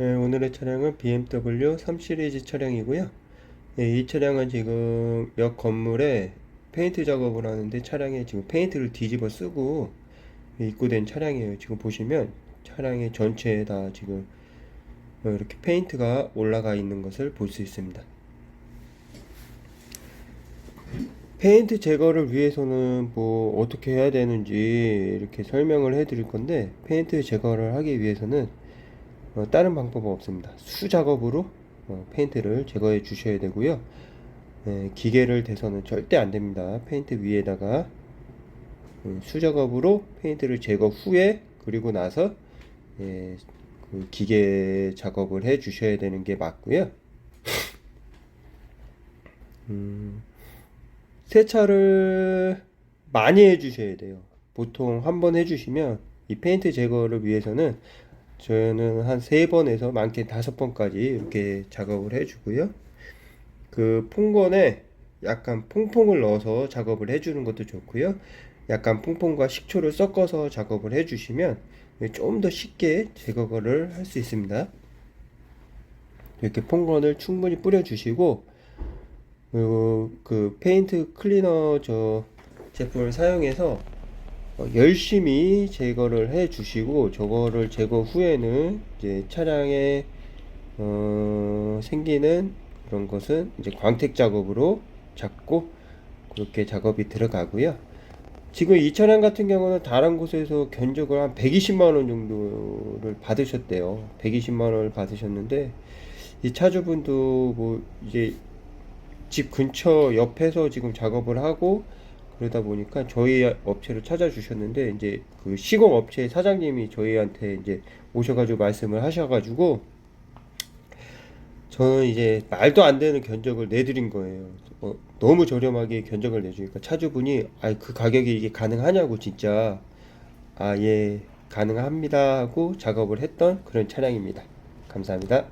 네, 오늘의 차량은 BMW 3 시리즈 차량이고요. 네, 이 차량은 지금 옆 건물에 페인트 작업을 하는데 차량에 지금 페인트를 뒤집어 쓰고 입고된 차량이에요. 지금 보시면 차량의 전체에 다 지금 어, 이렇게 페인트가 올라가 있는 것을 볼 수 있습니다. 페인트 제거를 위해서는 뭐 어떻게 해야 되는지 이렇게 설명을 해 드릴 건데 페인트 제거를 하기 위해서는 어, 다른 방법은 없습니다. 수 작업으로 어, 페인트를 제거해 주셔야 되고요. 예, 기계를 대서는 절대 안 됩니다. 페인트 위에다가 음, 수 작업으로 페인트를 제거 후에 그리고 나서 예, 그 기계 작업을 해 주셔야 되는 게 맞고요. 음, 세차를 많이 해 주셔야 돼요. 보통 한 번 해 주시면 이 페인트 제거를 위해서는 저는 한 세 번에서 많게 다섯 번까지 이렇게 작업을 해주고요. 그 퐁건에 약간 퐁퐁을 넣어서 작업을 해주는 것도 좋고요. 약간 퐁퐁과 식초를 섞어서 작업을 해주시면 좀 더 쉽게 제거를 할 수 있습니다. 이렇게 퐁건을 충분히 뿌려주시고 그리고 그 페인트 클리너 저 제품을 사용해서 어, 열심히 제거를 해 주시고 저거를 제거 후에는 이제 차량에 어, 생기는 그런 것은 이제 광택 작업으로 잡고 그렇게 작업이 들어가고요. 지금 이 차량 같은 경우는 다른 곳에서 견적을 한 120만 원 정도를 받으셨대요. 120만 원을 받으셨는데 이 차주분도 뭐 이제 집 근처 옆에서 지금 작업을 하고 그러다 보니까 저희 업체를 찾아주셨는데 이제 그 시공 업체 사장님이 저희한테 이제 오셔가지고 말씀을 하셔가지고 저는 이제 말도 안 되는 견적을 내드린 거예요. 어, 너무 저렴하게 견적을 내주니까 차주분이 아 그 가격이 이게 가능하냐고 진짜 아 예 가능합니다 하고 작업을 했던 그런 차량입니다. 감사합니다.